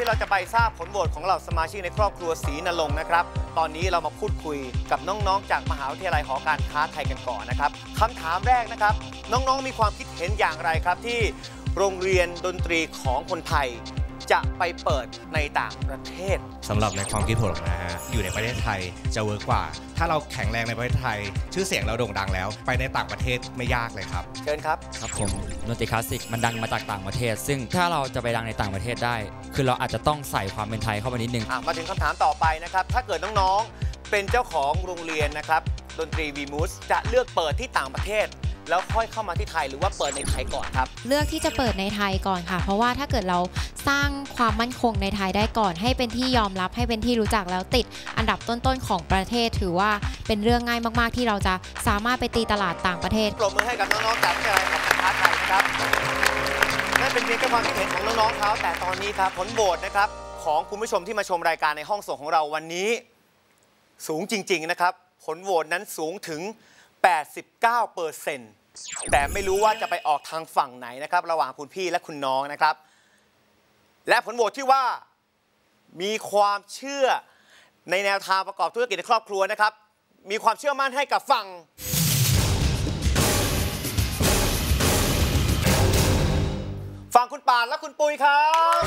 ที่เราจะไปทราบผลโหวตของเหล่าสมาชิกในครอบครัวศรีนรงค์นะครับ ตอนนี้เรามาพูดคุยกับน้องๆ จากมหาวิทยาลัยหอการค้าไทยกันก่อนนะครับคำถามแรกนะครับ น้องๆมีความคิดเห็นอย่างไรครับที่โรงเรียนดนตรีของคนไทย จะไปเปิดในต่างประเทศสำหรับในความคิดผมนะฮะอยู่ในประเทศไทยจะเวิร์กกว่า ถ้าเราแข็งแรงในประเทศไทย ชื่อเสียงเราโด่งดังแล้ว ไปในต่างประเทศไม่ยากเลยครับ เชิญครับ ครับผมดนตรีคลาสสิกมันดังมาจากต่างประเทศ ซึ่งถ้าเราจะไปดังในต่างประเทศได้ คือเราอาจจะต้องใส่ความเป็นไทยเข้ามานิดนึงอะมาถึงคำถามต่อไปนะครับถ้าเกิดน้องๆเป็นเจ้าของโรงเรียนนะครับดนตรีวีมูสจะเลือกเปิดที่ต่างประเทศ แล้วค่อยเข้ามาที่ไทยหรือว่าเปิดในไทยก่อนครับ เลือกที่จะเปิดในไทยก่อนค่ะ เพราะว่าถ้าเกิดเราสร้างความมั่นคงในไทยได้ก่อน ให้เป็นที่ยอมรับให้เป็นที่รู้จักแล้วติดอันดับต้นๆของประเทศถือว่าเป็นเรื่องง่ายมากๆ ที่เราจะสามารถไปตีตลาดต่างประเทศปรบมือให้กับน้องๆจากวิทยาลัยของการค้าไทยนะครับนั่นเป็นเพียงแค่ความคิดเห็นของน้องๆเขาแต่ตอนนี้ครับผลโหวตนะครับของคุณผู้ชมที่มาชมรายการในห้องส่งของเราวันนี้ สูงจริง ๆ นะครับ ผลโหวตนั้นสูงถึง 89เปอร์เซ็นต์ แต่ไม่รู้ว่าจะไปออกทางฝั่งไหนนะครับ ระหว่างคุณพี่และคุณน้องนะครับ และผลโหวตที่ว่ามีความเชื่อในแนวทางประกอบธุรกิจในครอบครัวนะครับ มีความเชื่อมั่นให้กับฝั่งฝั่งคุณปานและคุณปุยครับ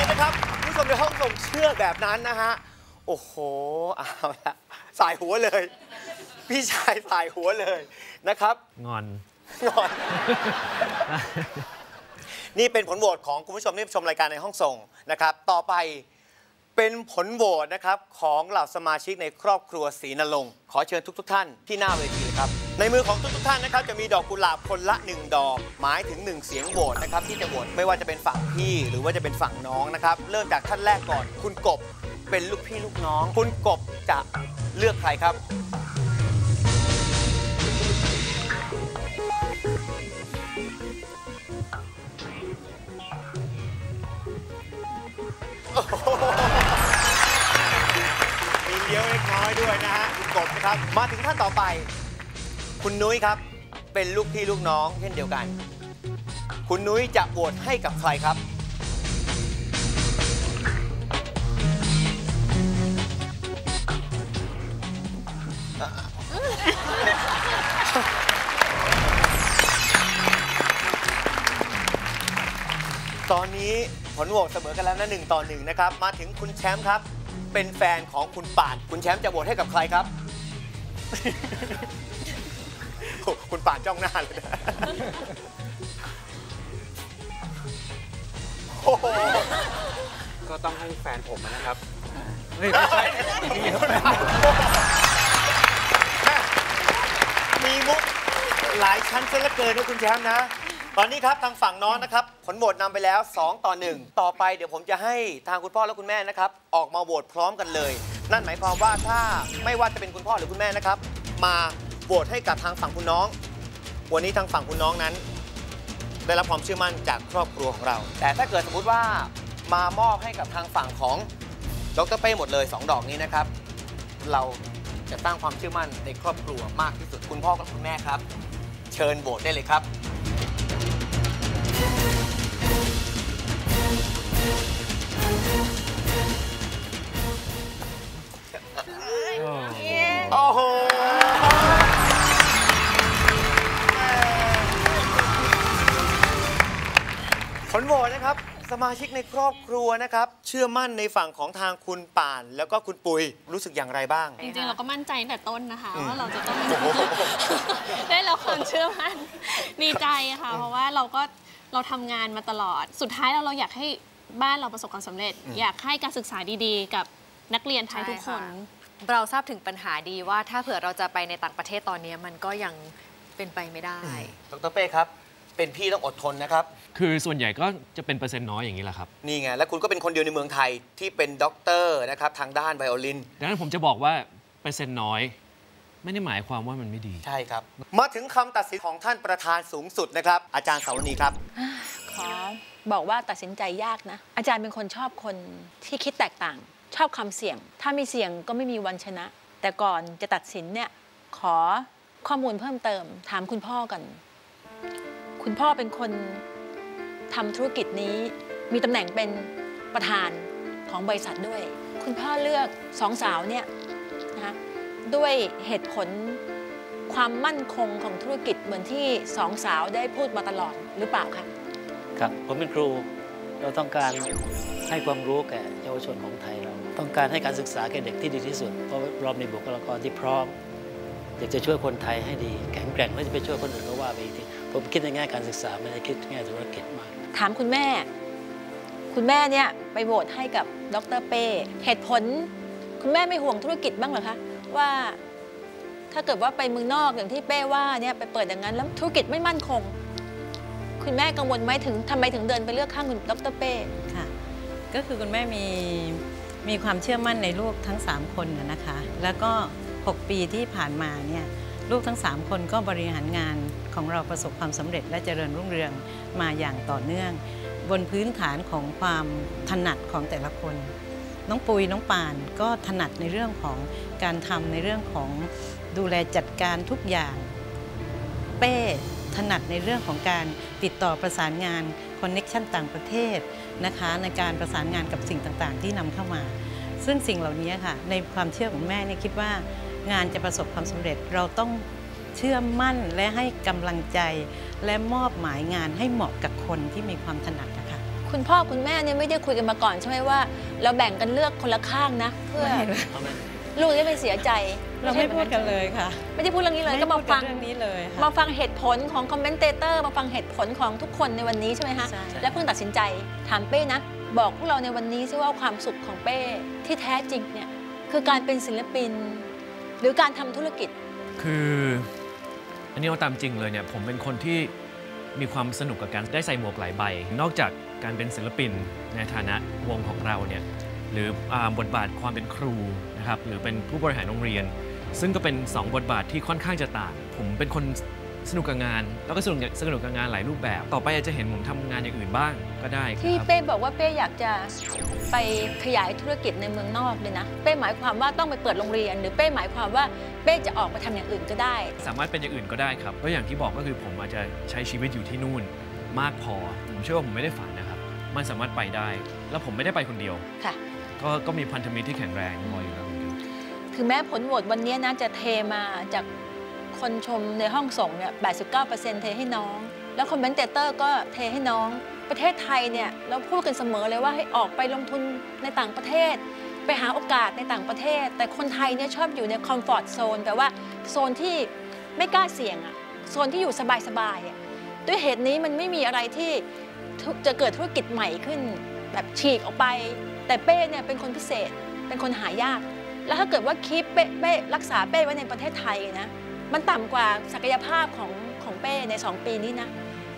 89%นะครับผู้ชมในห้องส่งเชื่อแบบนั้นนะฮะ โอ้โหเอาละสายหัวเลย พี่ชายสายหัวเลยนะครับ งอน งอน นี่เป็นผลโหวตของคุณผู้ชมที่ชมรายการในห้องส่งนะครับ ต่อไปเป็นผลโหวตนะครับของเหล่าสมาชิกในครอบครัวศรีนรงค์ขอเชิญทุกๆทท่านที่หน้าเวทีเลยครับ ในมือของทุกๆท่านนะครับ จะมีดอกกุหลาบคนละ 1 ดอก หมายถึง 1 เสียงโหวตนะครับที่จะโหวตไม่ว่าจะเป็นฝั่งพี่หรือว่าจะเป็นฝั่งน้องนะครับ เริ่มจากท่านแรกก่อนคุณกบ เป็นลูกพี่ลูกน้อง คุณกบจะเลือกใครครับ มีเลี้ยวเล็กน้อยด้วยนะฮะคุณกบนะครับ มาถึงท่านต่อไป คุณนุ้ยครับ เป็นลูกพี่ลูกน้องเช่นเดียวกัน คุณนุ้ยจะโหวตให้กับใครครับ ตอนนี้ผลโหวตเสมอกันแล้วนะหนึ่งต่อหนึ่งนะครับ มาถึงคุณแชมป์ครับ เป็นแฟนของคุณป่าน คุณแชมป์จะโหวตให้กับใครครับโอ้คุณป่านจ้องหน้าเลยนะโอ้โหก็ต้องให้แฟนผมนะครับมีมุกหลายชั้นซะเหลือเกินนะคุณแชมป์นะ ตอนนี้ครับทางฝั่งน้องนะครับผลโหวตนำไปแล้ว 2 ต่อ 1 ต่อไปเดี๋ยวผมจะให้ทางคุณพ่อและคุณแม่นะครับออกมาโหวตพร้อมกันเลย นั่นหมายความว่าถ้าไม่ว่าจะเป็นคุณพ่อหรือคุณแม่นะครับ มาโหวตให้กับทางฝั่งคุณน้อง วันนี้ทางฝั่งคุณน้องนั้น ได้รับความเชื่อมั่นจากครอบครัวของเรา แต่ถ้าเกิดสมมติว่ามามอบให้กับทางฝั่งของดรเป้หมดเลย 2 ดอกนี้นะครับ เราจะสร้างความเชื่อมั่นในครอบครัวมากที่สุดคุณพ่อกับคุณแม่ครับ เชิญโหวตได้เลยครับ โหวตนะครับ สมาชิกในครอบครัวนะครับ เชื่อมั่นในฝั่งของทางคุณป่าน แล้วก็คุณปุยรู้สึกอย่างไรบ้าง จริงๆ เราก็มั่นใจตั้งแต่ต้นนะคะอืมว่าเราจะต้องโอ้โหได้รับความเชื่อมั่นดีใจค่ะ เพราะว่าเราก็เราทำงานมาตลอด สุดท้ายแล้วเราอยากให้บ้านเราประสบความสำเร็จ อยากให้การศึกษาดีๆ กับนักเรียนไทยทุกคน เราทราบถึงปัญหาดีว่าถ้าเผื่อเราจะไปในต่างประเทศตอนนี้มันก็ยังเป็นไปไม่ได้ ดรเป้ครับ เป็นพี่ต้องอดทนนะครับ คือส่วนใหญ่ก็จะเป็นเปอร์เซ็นต์น้อยอย่างนี้แหละครับ นี่ไง และคุณก็เป็นคนเดียวในเมืองไทยที่เป็นด็อกเตอร์นะครับทางด้านไวโอลิน ดังนั้นผมจะบอกว่าเปอร์เซ็นต์น้อย ไม่ได้หมายความว่ามันไม่ดี ใช่ครับ มาถึงคำตัดสินของท่านประธานสูงสุดนะครับ อาจารย์สาวนีครับ ขอบอกว่าตัดสินใจยากนะ อาจารย์เป็นคนชอบคนที่คิดแตกต่าง ชอบคำเสี่ยง ถ้าไม่เสี่ยงก็ไม่มีวันชนะ แต่ก่อนจะตัดสินเนี่ยขอข้อมูลเพิ่มเติม ถามคุณพ่อกัน คุณพ่อเป็นคนทำธุรกิจนี้ มีตำแหน่งเป็นประธานของบริษัทด้วย คุณพ่อเลือกสองสาวเนี่ยนะคะด้วยเหตุผลความมั่นคงของธุรกิจเหมือนที่สองสาวได้พูดมาตลอดหรือเปล่าคะครับผมเป็นครูเราต้องการให้ความรู้แก่เยาวชนของไทยเรา ต้องการให้การศึกษาแก่เด็กที่ดีที่สุด เพราะเรามีบุคลากรที่พร้อม อยากจะช่วยคนไทยให้ดีแข็งแกร่งแล้วจะไปช่วยคนอื่นก็ว่าไปอีกทีผมคิดในแง่การศึกษาไม่ได้คิดแง่ธุรกิจมาก ถามคุณแม่ คุณแม่เนี่ยไปโหวตให้กับดรเป้เหตุผล คุณแม่ไม่ห่วงธุรกิจบ้างเหรอคะว่าถ้าเกิดว่าไปเมืองนอกอย่างที่เป้ว่าเนี่ยไปเปิดอย่างนั้นแล้วธุรกิจไม่มั่นคง คุณแม่กังวลไหมถึงทำไมถึงเดินไปเลือกข้างคุณดรเป้ค่ะ ก็คือคุณแม่มีมีความเชื่อมั่นในลูกทั้ง 3 คนนะนะคะ แล้วก็ 6 ปีที่ผ่านมาเนี่ยลูกทั้ง 3 คนก็บริหารงานของเราประสบความสำเร็จและเจริญรุ่งเรืองมาอย่างต่อเนื่อง บนพื้นฐานของความถนัดของแต่ละคน น้องปุยน้องปานก็ถนัดในเรื่องของการทำในเรื่องของดูแลจัดการทุกอย่าง เป้ถนัดในเรื่องของการติดต่อประสานงานคอนเน็ชันต่างประเทศนะคะในการประสานงานกับสิ่งต่างๆ ที่นำเข้ามา ซึ่งสิ่งเหล่านี้ค่ะในความเชื่อของแม่เนี่ยคิดว่า งานจะประสบความสำเร็จเราต้องเชื่อมั่นและให้กำลังใจ และมอบหมายงานให้เหมาะกับคนที่มีความถนัดนะคะ คุณพ่อคุณแม่เนี่ยไม่ได้คุยกันมาก่อนใช่ไหมว่า เราแบ่งกันเลือกคนละข้างนะ เพื่อลูกจะไม่เสียใจเราไม่พูดกันเลยค่ะ ไม่ได้พูดเรื่องนี้เลยก็มาฟังไพูดนเรื่องนี้เลยค่ะมาฟังเหตุผลของคอมเมนเตเตอร์มาฟังเหตุผลของทุกคนในวันนี้ใช่ไหมคะใช่และเพิ่งตัดสินใจถามเป้นะบอกพวกเราในวันนี้ซิว่าความสุขของเป้ที่แท้จริงเนี่ยคือการเป็นศิลปิน หรือการทำธุรกิจ คืออันนี้เอาตามจริงเลยเนี่ยผมเป็นคนที่มีความสนุกกับการได้ใส่หมวกหลายใบ นอกจากการเป็นศิลปินในฐานะวงของเราเนี่ยหรืออบทบาทความเป็นครูนะครับหรือเป็นผู้บริหารโรงเรียน ซึ่งก็เป็น 2 บทบาทที่ค่อนข้างจะต่าง ผมเป็นคน สนุกกับงาน แล้วก็สนุกสนุกกับงานหลายรูปแบบ ต่อไปอาจจะเห็นผมทำงานอย่างอื่นบ้างก็ได้คที่รับเป้บอกว่าเป้อยากจะไปขยายธุรกิจในเมืองนอกเลยนะ เป้หมายความว่าต้องไปเปิดโรงเรียน หรือเป้หมายความว่าเป้จะออกไปทำอย่างอื่นก็ได้ สามารถเป็นอย่างอื่นก็ได้ครับก็อย่างที่บอกก็คือผมอาจจะใช้ชีวิตอยู่ที่นู่น มากพอผมเชื่อว่าผมไม่ได้ฝันนะครับ มันสามารถไปได้ แล้วผมไม่ได้ไปคนเดียวค่ะก็ก็มีพันธมิตรที่แข็งแรงพออยู่แล้วเหมือนกันถึงแม้ผลโหวตวันนี้นะจะเทมาจาก คนชมในห้องส่งเนี่ย 89%เทให้น้อง แล้วคอมเมนเตเตอร์ก็เทให้น้อง ประเทศไทยเนี่ย เราพูดกันเสมอเลยว่าให้ออกไปลงทุนในต่างประเทศ ไปหาโอกาสในต่างประเทศ แต่คนไทยเนี่ยชอบอยู่ในคอมฟอร์ทโซนแปลว่าโซนที่ไม่กล้าเสี่ยงอะโซนที่อยู่สบายๆอะด้วยเหตุนี้มันไม่มีอะไรที่จะเกิดธุรกิจใหม่ขึ้น แบบฉีกออกไป แต่เป้เนี่ยเป็นคนพิเศษ เป็นคนหายาก แล้วถ้าเกิดว่าคีปเป้รักษาเป้ไว้ในประเทศไทยนะ มันต่ำกว่าศักยภาพของของเป้ใน 2 ปีนี้นะ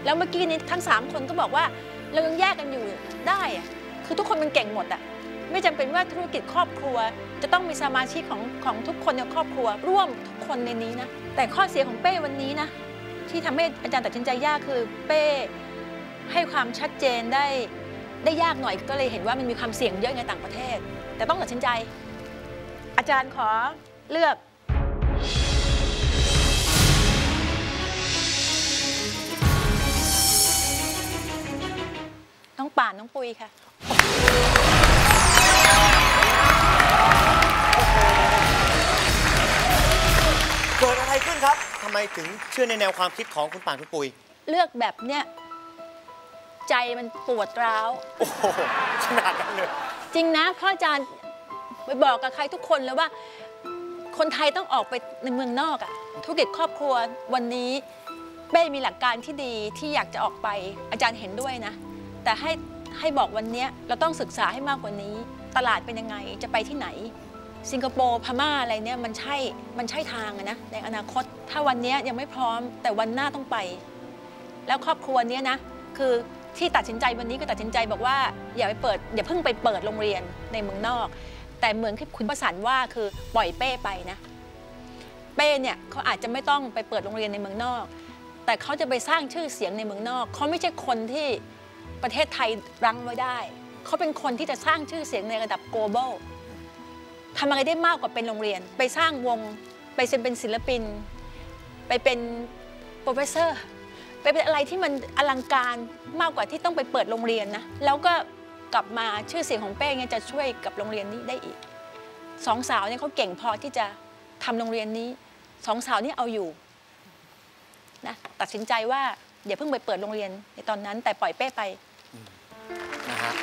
แล้วเมื่อกี้นี้ทั้ง 3 คนก็บอกว่าเรายังแยกกันอยู่ได้อะคือทุกคนมันเก่งหมดอะไม่จำเป็นว่าธุรกิจครอบครัว จะต้องมีสมาชิกของของทุกคนในครอบครัว ร่วมทุกคนในนี้นะ แต่ข้อเสียของเป้วันนี้นะ ที่ทำให้อาจารย์ตัดสินใจยากคือเป้ให้ความชัดเจนได้ได้ยากหน่อยก็เลยเห็นว่ามันมีความเสี่ยงเยอะในต่างประเทศ แต่ต้องตัดสินใจ อาจารย์ขอเลือก ป่านน้องปุยค่ะเกิดอะไรขึ้นครับทำไมถึงเชื่อในแนวความคิดของคุณป่านคุณปุย เลือกแบบเนี้ยใจมันปวดร้าวโอ้โหขนาดนั้นเลยจริงนะเพราะอาจารย์ไปบอกกับใครทุกคนเลยว่า คนไทยต้องออกไปในเมืองนอกอะธุรกิจครอบครัววันนี้เป้มีหลักการที่ดีที่อยากจะออกไปอาจารย์เห็นด้วยนะ แต่ให้ให้บอกวันนี้เราต้องศึกษาให้มากกว่านี้ ตลาดเป็นยังไงจะไปที่ไหน สิงคโปร์พม่าอะไรเนี่ยมันใช่มันใช่ทางนะในอนาคต ถ้าวันนี้ยยังไม่พร้อม แต่วันหน้าต้องไป แล้วครอบครัวเนี้ยนะคือที่ตัดสินใจวันนี้ก็ตัดสินใจบอกว่าอย่าไปเปิดอย่าเพิ่งไปเปิดโรงเรียนในเมืองนอก แต่เหมือนที่คุณประสานว่าคือปล่อยเป้ไปนะ เป้เนี่ยเขาอาจจะไม่ต้องไปเปิดโรงเรียนในเมืองนอก แต่เขาจะไปสร้างชื่อเสียงในเมืองนอกเขาไม่ใช่คนที่ ประเทศไทยรั้งไว้ได้ เขาเป็นคนที่จะสร้างชื่อเสียงในระดับ global ทำอะไรได้มากกว่าเป็นโรงเรียน ไปสร้างวง ไปเป็นศิลปิน ไปเป็น professor ไปเป็นอะไรที่มันอลังการมากกว่าที่ต้องไปเปิดโรงเรียนนะ แล้วก็กลับมาชื่อเสียงของเป้เนี่ยจะช่วยกับโรงเรียนนี้ได้อีกสองสาวเนี่ยเขาเก่งพอที่จะทำโรงเรียนนี้สองสาวนี่เอาอยู่นะตัดสินใจว่าอย่าเพิ่งไปเปิดโรงเรียนในตอนนั้น แต่ปล่อยเป้ไป ฮะ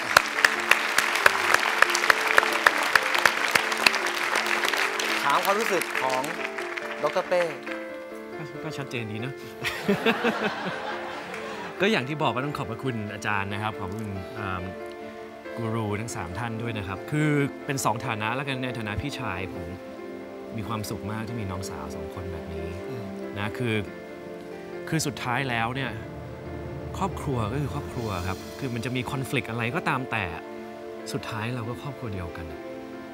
ถามความรู้สึกของดรเป้ก็ชัดเจนดีนะ ก็อย่างที่บอกก็ต้องขอบพระคุณอาจารย์นะครับ ขอบคุณกูรูทั้ง 3 ท่านด้วยนะครับ คือเป็น 2 ฐานะแล้วกันในฐานะพี่ชายผมมีความสุขมากที่มีน้องสาวสองคนแบบนี้นะคือคือสุดท้ายแล้วเนี่ย ครอบครัวก็คือครอบครัวครับ คือมันจะมีคอน FLICT อะไรก็ตามแต่ สุดท้ายเราก็ครอบครัวเดียวกัน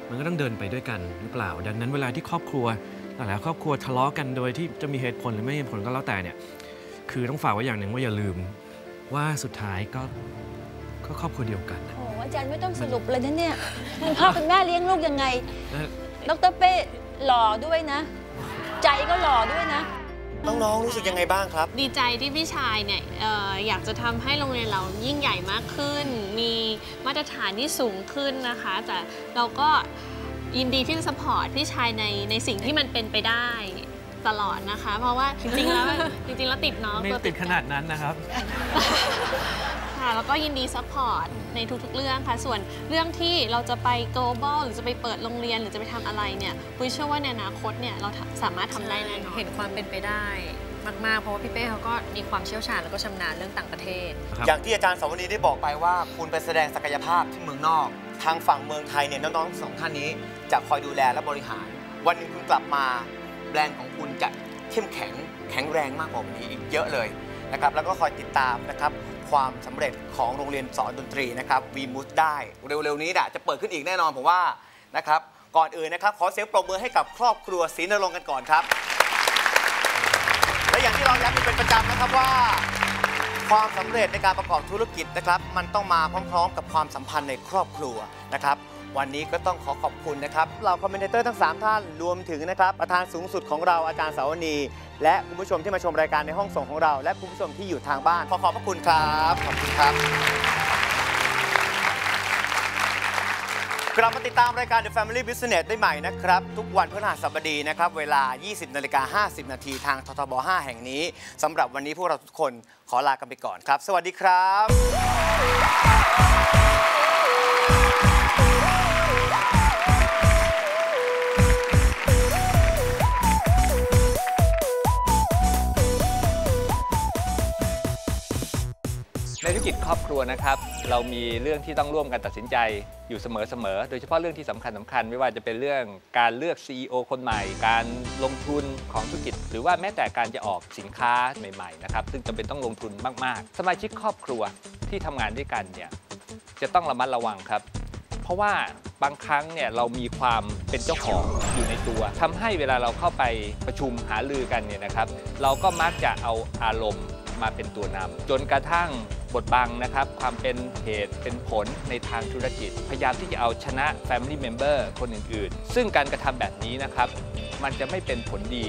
มันก็ต้องเดินไปด้วยกันหรือเปล่า ดังนั้นเวลาที่ครอบครัวหลายๆครอบครัวทะเลาะกันโดยที่จะมีเหตุผลหรือไม่มีเหตุผลก็แล้วแต่เนี่ย คือต้องฝากไว้อย่างหนึ่งว่าอย่าลืม ว่าสุดท้ายก็ก็ครอบครัวเดียวกันโอ้อาจารย์ไม่ต้องสรุปเลยนะเนี่ยคุณพ่อคุณแม่เลี้ยงลูกยังไงนะดรเป้หล่อด้วยนะ ใจก็หล่อด้วยนะ น้องๆรู้สึกยังไงบ้างครับ ดีใจที่พี่ชายเนี่ยเอออยากจะทำให้โรงเรียนเรายิ่งใหญ่มากขึ้น มีมาตรฐานที่สูงขึ้นนะคะ แต่เราก็ยินดีที่จะสปอร์ตพี่ชายในในสิ่งที่มันเป็นไปได้ตลอดนะคะ เพราะว่าจริงๆแล้วจริงๆแล้วติดน้องไม่ตัวติดขนาดนั้นนะครับ ค่ะ แล้วก็ยินดีซัพพอร์ตในทุกๆเรื่องค่ะ ส่วนเรื่องที่เราจะไป global หรือจะไปเปิดโรงเรียน หรือจะไปทำอะไรเนี่ยปุ้ยเชื่อว่าในอนาคตเนี่ยเราสามารถทำได้แน่นอนเห็นความเป็นไปได้มากๆ เพราะว่าพี่เป้เขาก็มีความเชี่ยวชาญแล้วก็ชำนาญเรื่องต่างประเทศ อย่างที่อาจารย์สวนีได้บอกไปว่า คุณไปแสดงศักยภาพที่เมืองนอก ทางฝั่งเมืองไทยเนี่ยน้องๆสองท่านนี้จะคอยดูแลและบริหาร วันหนึ่งคุณกลับมาแบรนด์ของคุณจะเข้มแข็งแข็งแรงมากกว่าวันนี้อีกเยอะเลยนะครับแล้วก็คอยติดตามนะครับ ความสำเร็จของโรงเรียนสอนดนตรีนะครับวีมูสได้เร็วๆนี้นะจะเปิดขึ้นอีกแน่นอนผมว่านะครับก่อนอื่นนะครับ ขอเสียงปรบมือให้กับครอบครัวศรีนรงค์กันก่อนครับ และอย่างที่เราย้ำเป็นประจำนะครับว่า ความสำเร็จในการประกอบธุรกิจนะครับ มันต้องมาพร้อมๆ กับความสัมพันธ์ในครอบครัวนะครับวันนี้ก็ต้องขอขอบคุณนะครับเราคอมเมนเตอร์ทั้ง 3 ท่านรวมถึงนะครับประธานสูงสุดของเราอาจารย์สาวนี และคุณผู้ชมที่มาชมรายการในห้องส่งของเรา และคุณผู้ชมที่อยู่ทางบ้าน ขอขอบพระคุณครับ ขอบคุณครับ กลับมาติดตามรายการ The Family Business ได้ใหม่นะครับ ทุกวันพฤหัสบดีนะครับ เวลา 20นาฬิกา50 นาทีทางททบ 5 แห่งนี้สำหรับวันนี้พวกเราทุกคนขอลากันไปก่อนครับ สวัสดีครับในธุรกิจครอบครัวนะครับ เรามีเรื่องที่ต้องร่วมกันตัดสินใจอยู่เสมอๆ โดยเฉพาะเรื่องที่สำคัญสำคัญไม่ว่าจะเป็นเรื่องการเลือก CEO คนใหม่ การลงทุนของธุรกิจ หรือว่าแม้แต่การจะออกสินค้าใหม่ๆนะครับซึ่งจำเป็นต้องลงทุนมากๆ สมาชิกครอบครัวที่ทำงานด้วยกันเนี่ยจะต้องระมัดระวังครับ เพราะว่าบางครั้งเนี่ยเรามีความเป็นเจ้าของอยู่ในตัวทำให้เวลาเราเข้าไปประชุมหารือกันเนี่ยนะครับ เราก็มักจะเอาอารมณ์มาเป็นตัวนำจนกระทั่ง บทบังนะครับ ความเป็นเหตุเป็นผลในทางธุรกิจ พยายามที่จะเอาชนะ Family Member คนอื่นๆ ซึ่งการกระทำแบบนี้นะครับ มันจะไม่เป็นผลดี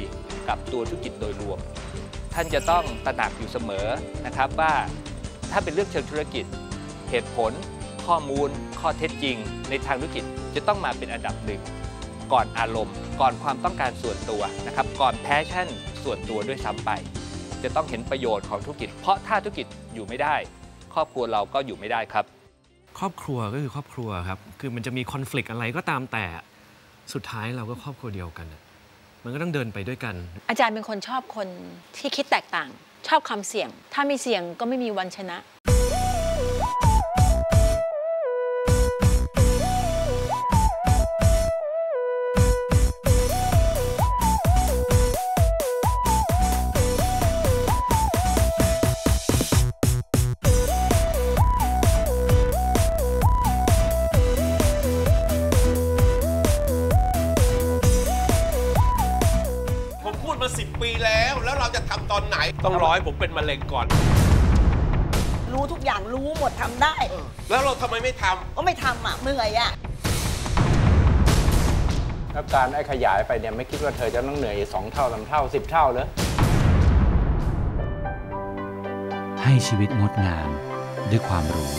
กับตัวธุรกิจโดยรวม ท่านจะต้องตระหนักอยู่เสมอนะครับว่าถ้าเป็นเรื่องเชิงธุรกิจ เหตุผล ข้อมูล ข้อเท็จจริง ในทางธุรกิจจะต้องมาเป็นอันดับหนึ่งก่อนอารมณ์ ก่อนความต้องการส่วนตัวนะครับ ก่อนแพชชั่นส่วนตัวด้วยซ้ำไป จะต้องเห็นประโยชน์ของธุรกิจ เพราะถ้าธุรกิจอยู่ไม่ได้ ครอบครัวเราก็อยู่ไม่ได้ครับ ครอบครัวก็คือครอบครัวครับ คือมันจะมีคอน FLICT อะไรก็ตามแต่สุดท้ายเราก็ครอบครัวเดียวกันอะมันก็ต้องเดินไปด้วยกัน อาจารย์เป็นคนชอบคนที่คิดแตกต่าง ชอบความเสี่ยง ถ้าไม่เสี่ยงก็ไม่มีวันชนะ รอให้ผมเป็นมะเร็งก่อน รู้ทุกอย่างรู้หมดทำได้ แล้วเราทำไมไม่ทก็ไม่ทำอะเมื่อยอะ แล้วการไอ้ขยายไปเนี่ยไม่คิดว่าเธอจะต้องเหนื่อยอีกสองเท่าสามเท่าสิบเท่าเลยให้ชีวิตงดงามด้วยความรู้